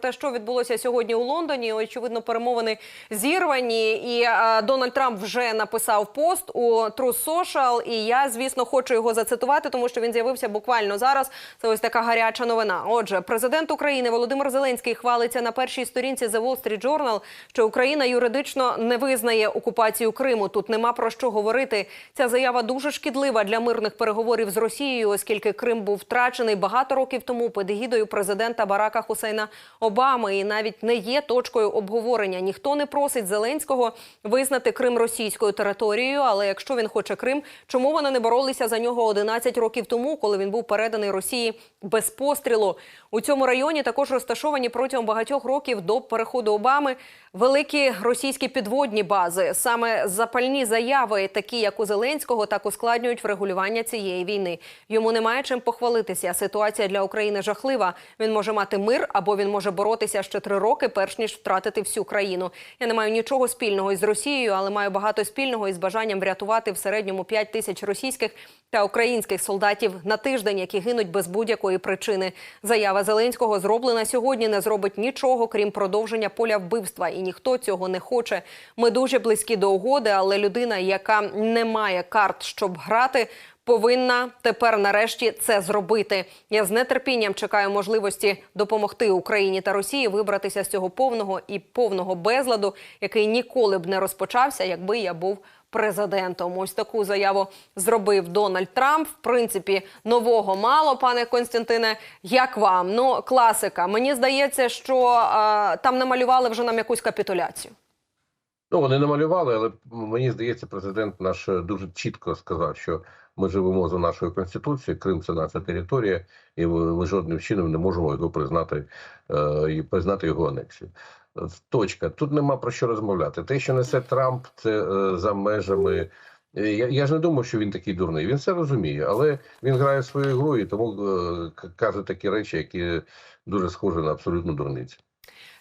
Те, що відбулося сьогодні у Лондоні, очевидно, перемовини зірвані, і е, Дональд Трамп вже написав пост у Truth Social, І я, звісно, хочу його зацитувати, тому що він з'явився буквально зараз. Це ось така гаряча новина. Отже, президент України Володимир Зеленський хвалиться на першій сторінці The Wall Street Journal, що Україна юридично не визнає окупацію Криму. Тут нема про що говорити. Ця заява дуже шкідлива для мирних переговорів з Росією, оскільки Крим був втрачений багато років тому під егідою президента Барака Хусейна Обами і навіть не є точкою обговорення. Ніхто не просить Зеленського визнати Крим російською територією. Але якщо він хоче Крим, чому вони не боролися за нього 11 років тому, коли він був переданий Росії без пострілу? У цьому районі також розташовані протягом багатьох років до переходу Обами великі російські підводні бази. Саме запальні заяви, такі як у Зеленського, так ускладнюють врегулювання цієї війни. Йому немає чим похвалитися. Ситуація для України жахлива. Він може мати мир або він може боротися ще три роки, перш ніж втратити всю країну. Я не маю нічого спільного із Росією, але маю багато спільного із бажанням врятувати в середньому 5 тисяч російських та українських солдатів на тиждень, які гинуть без будь-якої причини. Заява Зеленського зроблена сьогодні, не зробить нічого, крім продовження поля вбивства, і ніхто цього не хоче. Ми дуже близькі до угоди, але людина, яка не має карт, щоб грати. Повинна тепер нарешті це зробити. Я з нетерпінням чекаю можливості допомогти Україні та Росії вибратися з цього повного і повного безладу, який ніколи б не розпочався, якби я був президентом. Ось таку заяву зробив Дональд Трамп. В принципі, нового мало, пане Константине. Як вам? Ну, класика. Мені здається, що е, там намалювали вже нам якусь капітуляцію. Ну, вони намалювали, але мені здається, президент наш е, дуже чітко сказав, що ми живемо за нашою конституцією, Крим це наша територія, і ми, жодним чином не можемо його признати е, і признати його анексію. Е, Точка. Тут нема про що розмовляти. Те, що несе Трамп, це за межами. Я, я ж не думав, що він такий дурний. Він все розуміє, але він грає свою гру і тому каже такі речі, які дуже схожі на абсолютну дурницю.